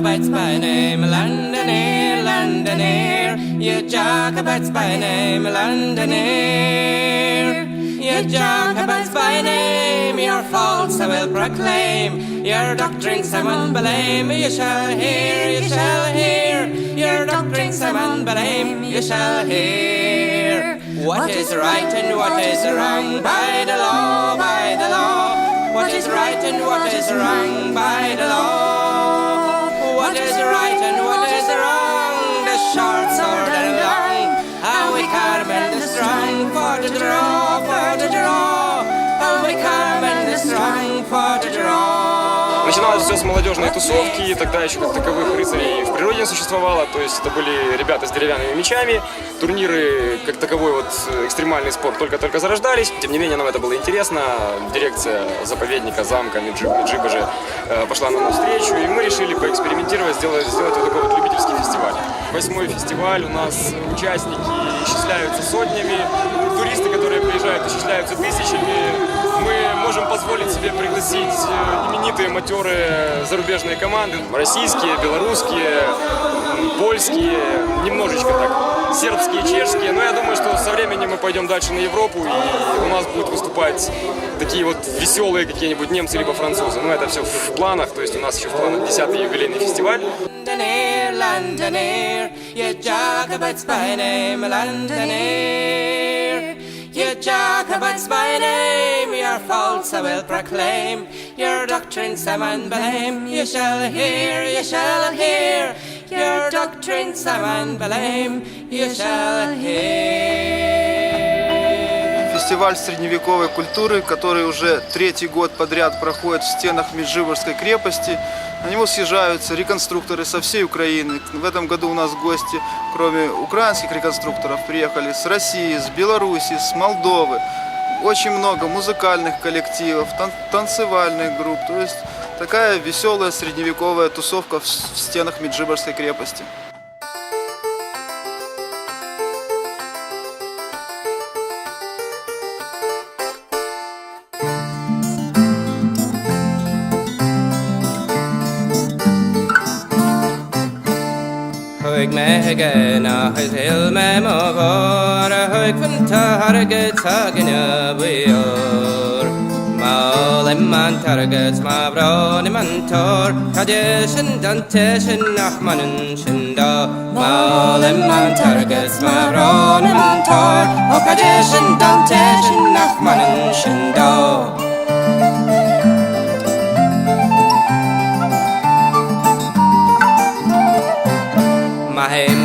Jacobites by name, Londoner, Londoner. You Jacobites by name, Londoner. You Jacobites by name, your faults I will proclaim. Your doctrines I won't blame. You shall hear, you shall hear. Your doctrines I won't blame. You shall hear. What is right and what is wrong by the law, by the law. What is right and what is wrong by the law? What is right and what is wrong? The short sword с молодежной тусовки, тогда еще как таковых рыцарей в природе не существовало, то есть это были ребята с деревянными мечами, турниры как таковой вот э, экстремальный спорт только-только зарождались, тем не менее нам это было интересно, дирекция заповедника замка Меджиб, Меджибажи э, пошла нам навстречу, и мы решили поэкспериментировать, сделать, сделать вот такой вот любительский фестиваль. Восьмой фестиваль, у нас участники исчисляются сотнями, туристы, которые приезжают, исчисляются тысячами, мы можем позволить себе пригласить э, именитые матерые зарубежные команды. Российские, белорусские, польские, немножечко так, сербские, чешские. Но я думаю, что со временем мы пойдем дальше на Европу, и у нас будут выступать такие вот веселые какие-нибудь немцы либо французы. Но это все в планах, то есть у нас еще в планах 10-й юбилейный фестиваль. Londoner, Londoner, you Jacobites by Londoner. You Jacobites by name, your faults I will proclaim, your doctrines I won't blame. You shall hear, you shall hear, your doctrines I won't blame. You shall hear. Фестиваль средневековой культуры, который уже третий год подряд проходит в стенах Меджиборской крепости. На него съезжаются реконструкторы со всей Украины. В этом году у нас гости, кроме украинских реконструкторов, приехали с России, с Беларуси, с Молдовы. Очень много музыкальных коллективов, тан- танцевальных групп. То есть такая веселая средневековая тусовка в стенах Меджиборской крепости. Hug meg nach til me må våre Hug vinta harget sagen öbjör Mal man target ma bron i mantor Kadeshin danteshin ahmanin shinda Mal man target ah, ma bron i mantor O kadeshin danteshin ahmanin shinda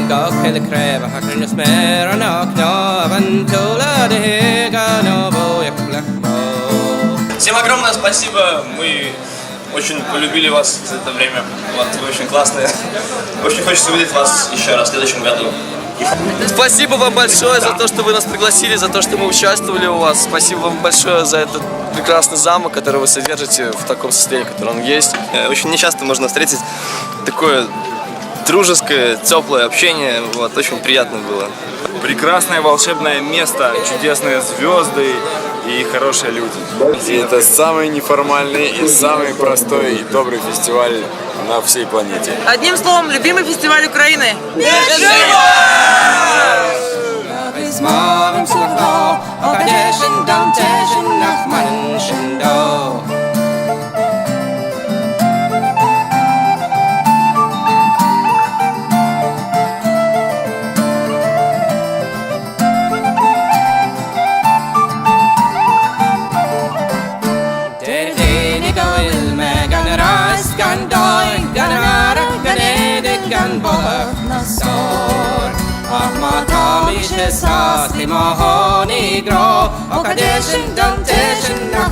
Mahem go kill crab a hacker no smer an ok no avantula de hega no bo yak black bo Всем огромное спасибо. Мы очень полюбили вас за это время. Вот, вы очень классные. Очень хочется увидеть вас еще раз в следующем году. Спасибо вам большое за то, что вы нас пригласили, за то, что мы участвовали у вас. Спасибо вам большое за этот прекрасный замок, который вы содержите в таком состоянии, в котором он есть. Э, Очень нечасто можно встретить такое дружеское, теплое общение. Вот, очень приятно было. Прекрасное волшебное место, чудесные звезды и хорошие люди. И это самый неформальный и самый простой и добрый фестиваль на всей планете. Одним словом, любимый фестиваль Украины. Danteshin nachmanen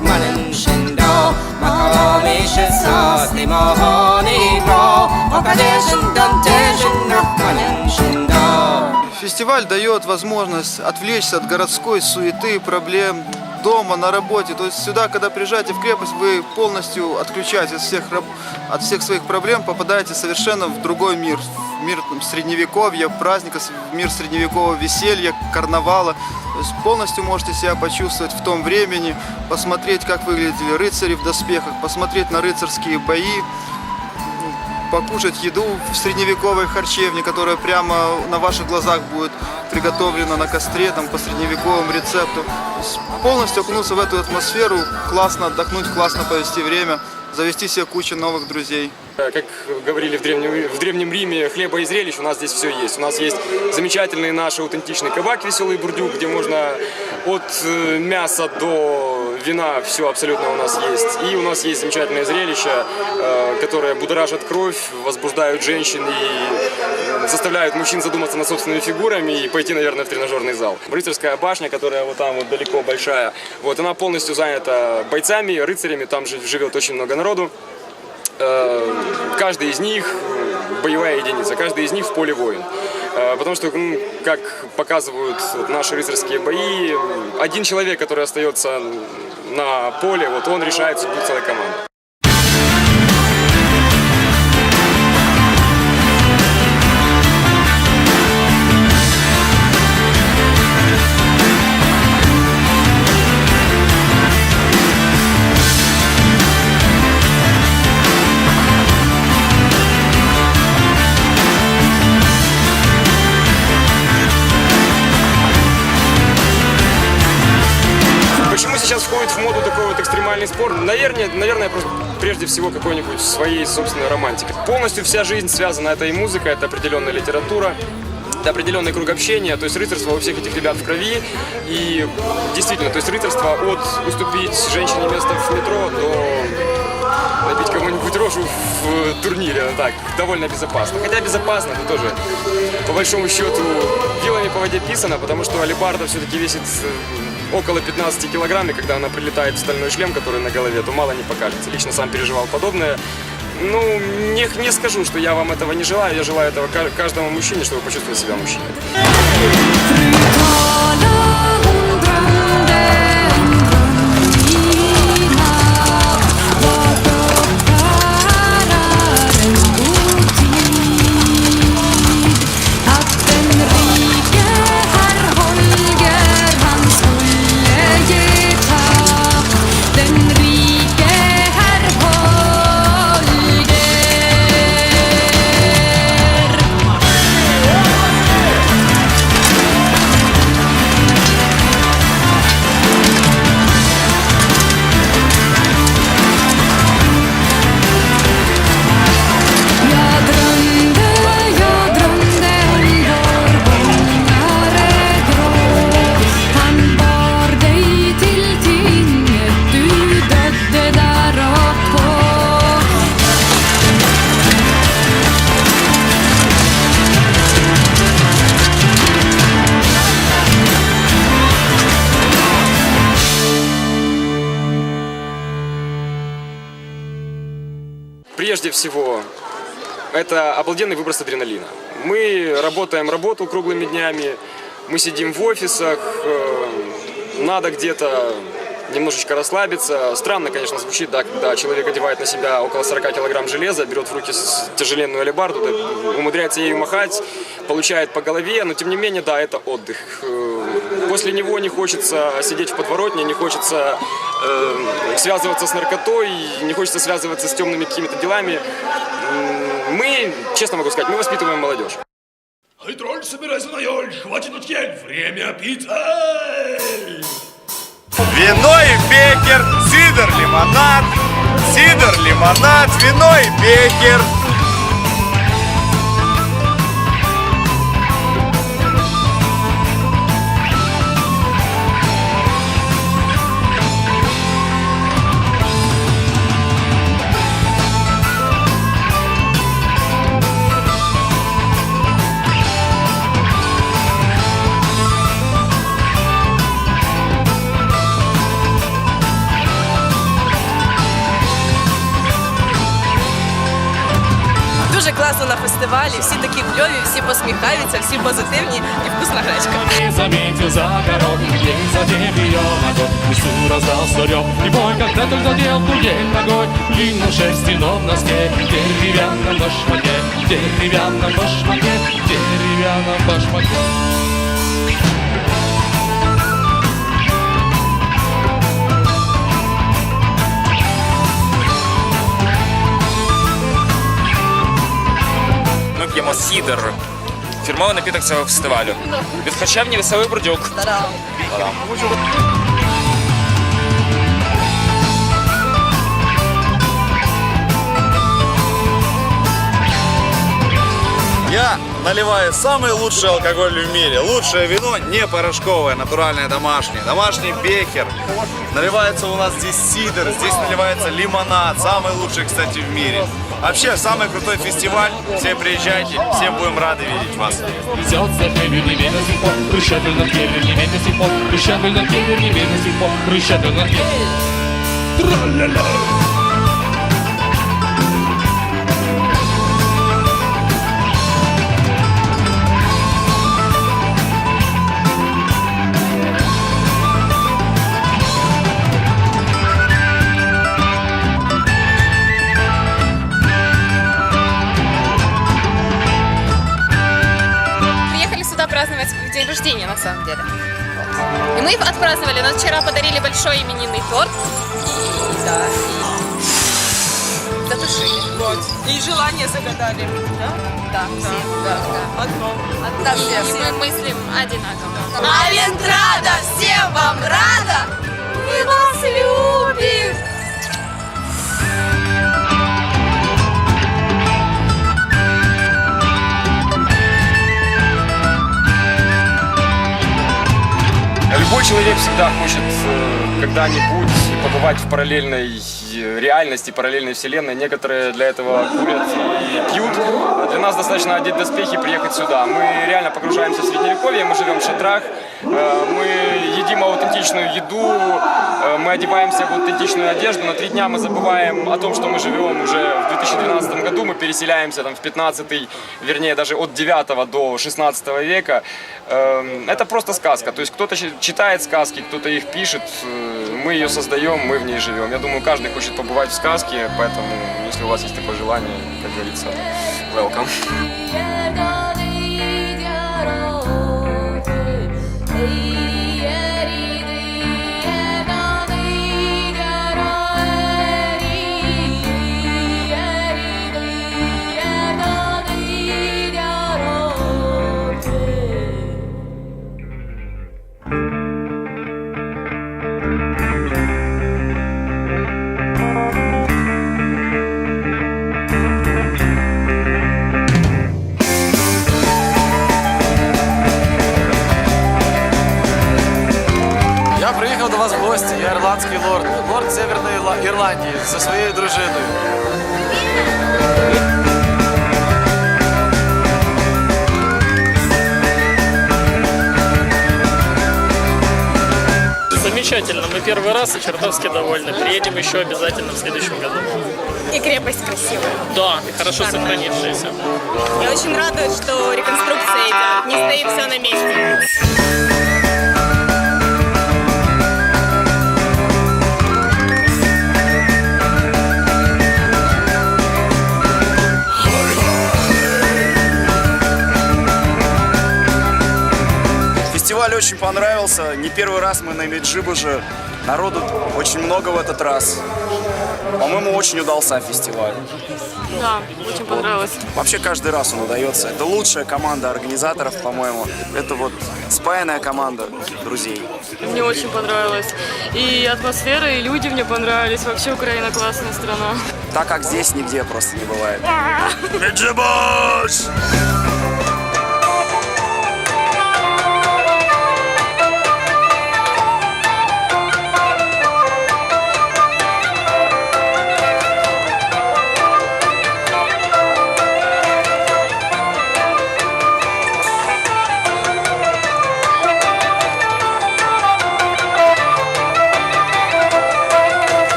manen shindo Ma tam ishe sas li ma honi gro O kadeshin danteshin nach manen shindo Фестиваль дает возможность отвлечься от городской суеты, проблем дома, на работе. То есть сюда, когда приезжаете в крепость, вы полностью отключаетесь от всех, от всех своих проблем, попадаете совершенно в другой мир. В мир там, средневековья, праздника, в мир средневекового веселья, карнавала. То есть полностью можете себя почувствовать в том времени, посмотреть, как выглядели рыцари в доспехах, посмотреть на рыцарские бои, покушать еду в средневековой харчевне, которая прямо на ваших глазах будет приготовлена на костре, там, по средневековым рецепту. Полностью окунуться в эту атмосферу, классно отдохнуть, классно провести время, завести себе кучу новых друзей. Э, Как говорили в Древнем, в Древнем Риме, хлеба и зрелищ, у нас здесь все есть. У нас есть замечательный наш аутентичный кабак «Веселый бурдюк», где можно от э, мяса до вина все абсолютно у нас есть. И у нас есть замечательное зрелище, э, которое будоражит кровь, возбуждают женщин и заставляют мужчин задуматься над собственными фигурами и пойти, наверное, в тренажерный зал. Рыцарская башня, которая вот там вот далеко большая, вот она полностью занята бойцами, рыцарями, там жи- живет очень много народу. Э, каждый из них боевая единица, каждый из них в поле воин. Э, Потому что, ну, как показывают наши рыцарские бои, один человек, который остается на поле, вот он решает судьбу целой команды. Наверное, наверное, просто прежде всего какой-нибудь своей собственной романтики. Полностью вся жизнь связана, это и музыка, это определенная литература, это определенный круг общения, то есть рыцарство у всех этих ребят в крови. И действительно, то есть рыцарство от уступить женщине место в метро до набить кому-нибудь рожу в турнире, ну так, довольно безопасно. Хотя безопасно, это тоже, по большому счету, вилами по воде писано, потому что алибарда все-таки весит э, около 15 килограмм, и когда она прилетает в стальной шлем, который на голове, то мало не покажется. Лично сам переживал подобное. Ну, не, не скажу, что я вам этого не желаю, я желаю этого ка- каждому мужчине, чтобы почувствовать себя мужчиной. Это обалденный выброс адреналина. Мы работаем работу круглыми днями, мы сидим в офисах, э, надо где-то немножечко расслабиться. Странно, конечно, звучит, да, когда человек одевает на себя около 40 килограмм железа, берет в руки тяжеленную алебарду, умудряется ею махать, получает по голове, но тем не менее, да, это отдых. Э, После него не хочется сидеть в подворотне, не хочется э, связываться с наркотой, не хочется связываться с темными какими-то делами. Мы, честно могу сказать, мы воспитываем молодежь. Эй, тролль, собирайся на ель, хватит тут ель, время пить, эй! Вино и бекер, сидр, лимонад, сидр, лимонад, вино и бекер. класно на фестивалі, всі такі кльові, всі посміхаються, всі позитивні і вкусна гречка. Не заметил за городом, где задев ее огонь Лесу раздался рев, и бой, когда только задел дуэль ногой В длинном шерстяном носке, деревянном башмаке Деревянном башмаке, деревянном башмаке Сідер. Фірмовий напіток цього фестивалю. Від харчевні веселий бурдюк. Та-дам. Наливаю самый лучший алкоголь в мире. Лучшее вино не порошковое, натуральное, домашнее. Домашний бекер. Наливается у нас здесь сидр, здесь наливается лимонад. Самый лучший, кстати, в мире. Вообще, самый крутой фестиваль. Все приезжайте, всем будем рады видеть вас. Везет Мы отпраздновали. Нам вчера подарили большой именинный торт. И, да, и затушили. Вот. И желание загадали. Да? Да, все. Да, да. Одно. Да, все, мы мыслим одинаково. Алентрада всем вам рада! Мы вас любим! Любой человек всегда хочет э, когда-нибудь побывать в параллельной реальности, параллельной вселенной. Некоторые для этого курят и пьют. Для нас достаточно одеть доспехи и приехать сюда. Мы реально погружаемся в средневековье, мы живем в шатрах, э, мы едим аутентичную еду, э, мы одеваемся в аутентичную одежду. На три дня мы забываем о том, что мы живем уже в 2012 году, мы переселяемся там в 15 вернее даже от 9 до 16 века. Эм, Это просто сказка. То есть кто-то читает сказки, кто-то их пишет, э, мы ее создаем, мы в ней живем. Я думаю, каждый хочет побывать в сказке, поэтому если у вас есть такое желание, как говорится, welcome. Зі своєю дружиною. Замечательно, мы первый раз и чертовски довольны Приедем еще обязательно в следующем году И крепость красивая. Да, и хорошо сохранившаяся Меня очень радует, что реконструкция идет. Не стоит все на месте. Фестиваль очень понравился. Не первый раз мы на Меджибуже. Народу очень много в этот раз. По-моему, очень удался фестиваль. Да, очень понравилось. Вообще каждый раз он удается. Это лучшая команда организаторов, по-моему. Это вот спаянная команда друзей. Мне очень понравилось. И атмосфера, и люди мне понравились. Вообще Украина классная страна. Так как здесь нигде просто не бывает. Меджибуш!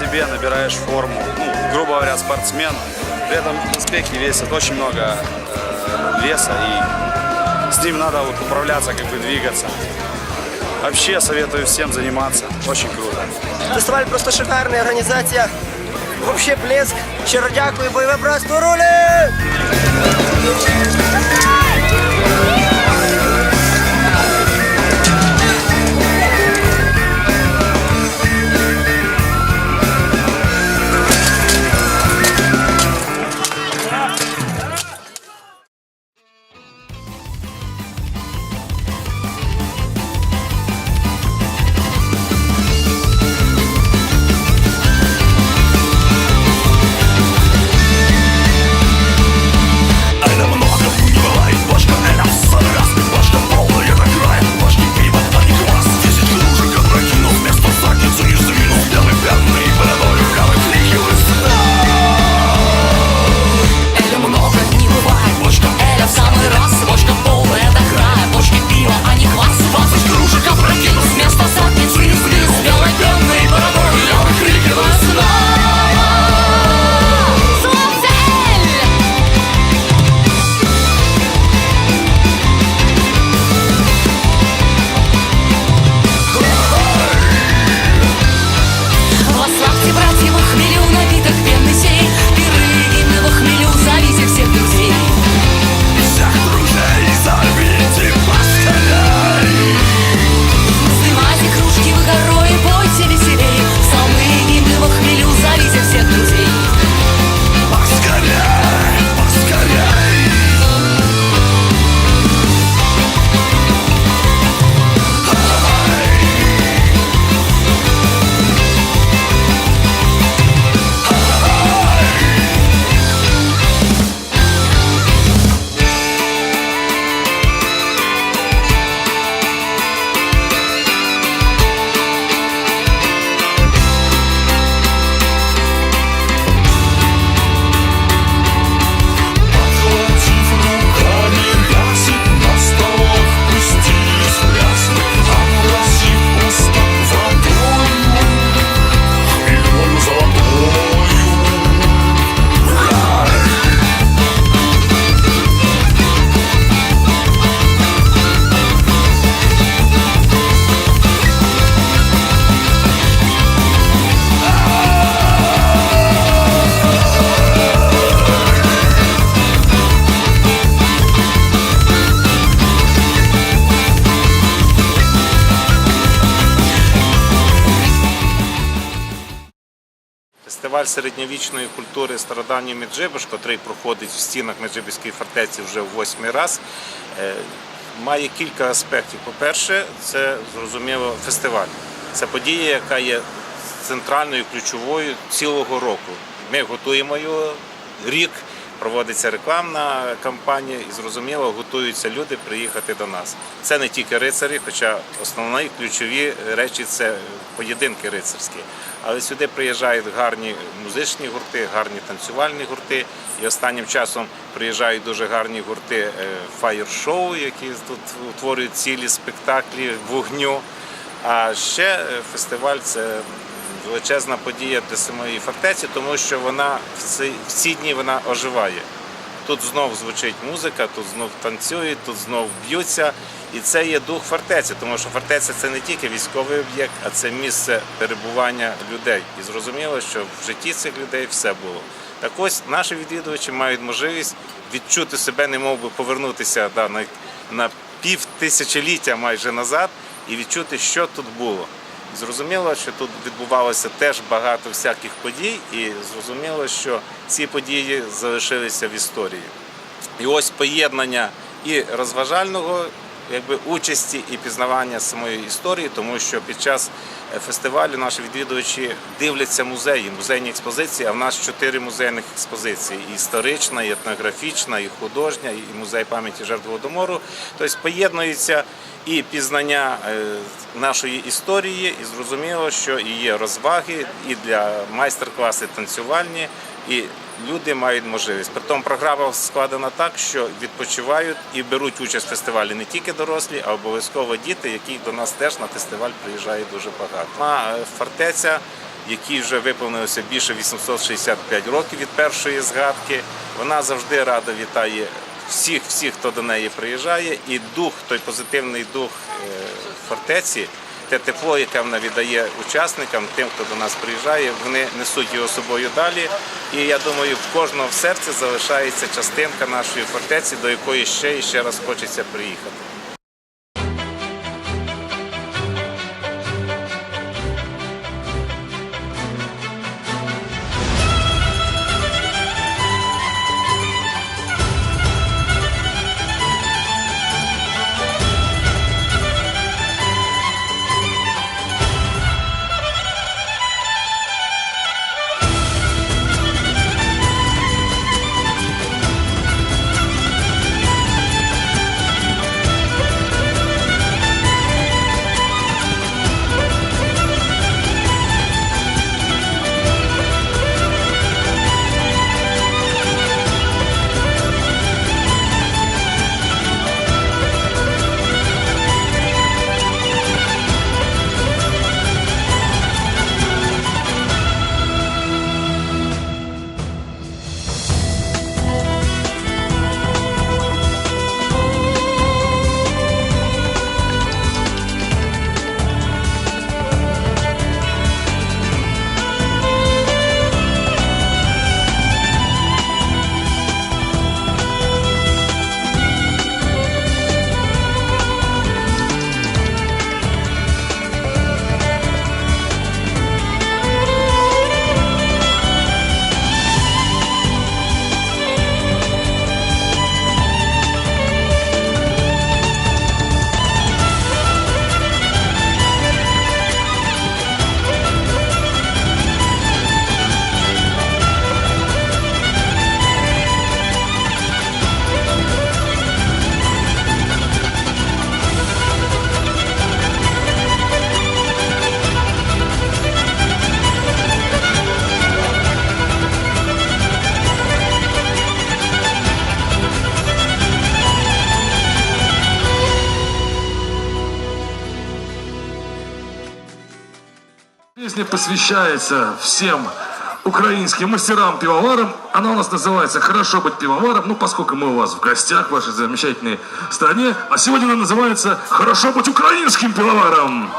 себе, набираешь форму. Ну, грубо говоря, спортсмен. При этом доспехи весят очень много э, веса, и с ним надо вот управляться, как бы двигаться. Вообще советую всем заниматься. Очень круто. Фестиваль просто шикарний, організація. Вообще блеск. Щиро дякую, бойове братство рулі! Фестиваль середньовічної культури стародавній Меджибиш, котрий проходить в стінах Меджибіської фортеці вже в восьмий раз, е, має кілька аспектів. По-перше, це зрозуміло фестиваль. Це подія, яка є центральною ключовою цілого року. Ми готуємо його рік, проводиться рекламна кампанія і зрозуміло готуються люди приїхати до нас. Це не тільки рицарі, хоча основні ключові речі це поєдинки рицарські. Але сюди приїжджають гарні музичні гурти, гарні танцювальні гурти. І останнім часом приїжджають дуже гарні гурти фаєр-шоу, які тут утворюють цілі спектаклі вогню. А ще е, фестиваль це величезна подія для самої фортеці, тому що вона в ці дні вона оживає. Тут знов звучить музика, тут знов танцюють, тут знов б'ються. І це є дух фортеці, тому що фортеця це не тільки військовий об'єкт, а це місце перебування людей. І зрозуміло, що в житті цих людей все було. Так ось наші відвідувачі мають можливість відчути себе, не би повернутися да, на, на пів тисячоліття майже назад і відчути, що тут було. Зрозуміло, що тут відбувалося теж багато всяких подій, і зрозуміло, що ці події залишилися в історії. І ось поєднання і розважального якби, участі і пізнавання самої історії, тому що під час е, фестивалю наші відвідувачі дивляться музеї, музейні експозиції. А в нас чотири музейних експозиції: і історична, і етнографічна, і художня, і музей пам'яті жертв Голодомору. Тобто поєднуються і пізнання е, нашої історії, і зрозуміло, що і є розваги і для майстер-класи танцювальні, і люди мають можливість. Притом програма складена так, що відпочивають і беруть участь в фестивалі не тільки дорослі, а обов'язково діти, які до нас теж на фестиваль приїжджають дуже багато. На фортеця, якій вже виповнилося більше 865 років від першої згадки, вона завжди радо вітає всіх, всіх, хто до неї приїжджає, і дух, той позитивний дух е, фортеці, те тепло, яке вона віддає учасникам, тим, хто до нас приїжджає, вони несуть його собою далі. І я думаю, в кожного в серці залишається частинка нашої фортеці, до якої ще і ще раз хочеться приїхати. Посвящается всем украинским мастерам-пивоварам. Она у нас называется «Хорошо быть пивоваром», ну, поскольку мы у вас в гостях в вашей замечательной стране. А сегодня она называется «Хорошо быть украинским пивоваром».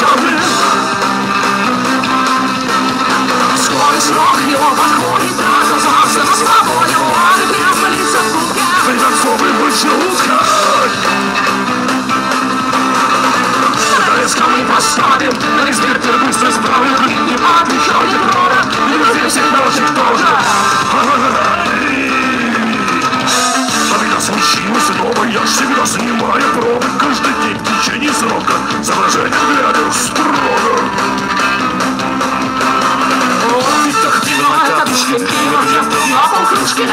чужим Вскоре срок его подходит, оказался за свободе Он прямо лица в руке, приготовлен быть желудка Резко мы поставим, на эксперты быстро справим И отвечал Европа, и везде всех наших тоже Когда случилось новое, я всегда снимаю пробы каждый день течение срока. Соображение глядя строго. Полкружки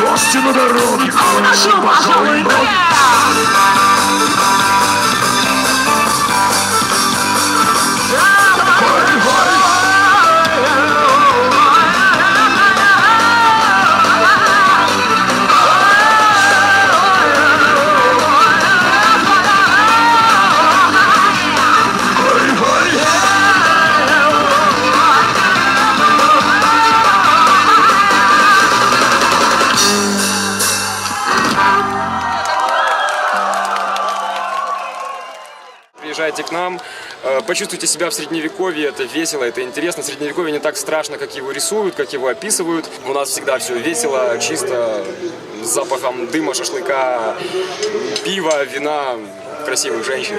Гости на дороге. Хорошо, пожалуй, Приезжайте почувствуйте себя в средневековье, это весело, это интересно. Средневековье не так страшно, как его рисуют, как его описывают. У нас всегда все весело, чисто, с запахом дыма, шашлыка, пива, вина, красивых женщин.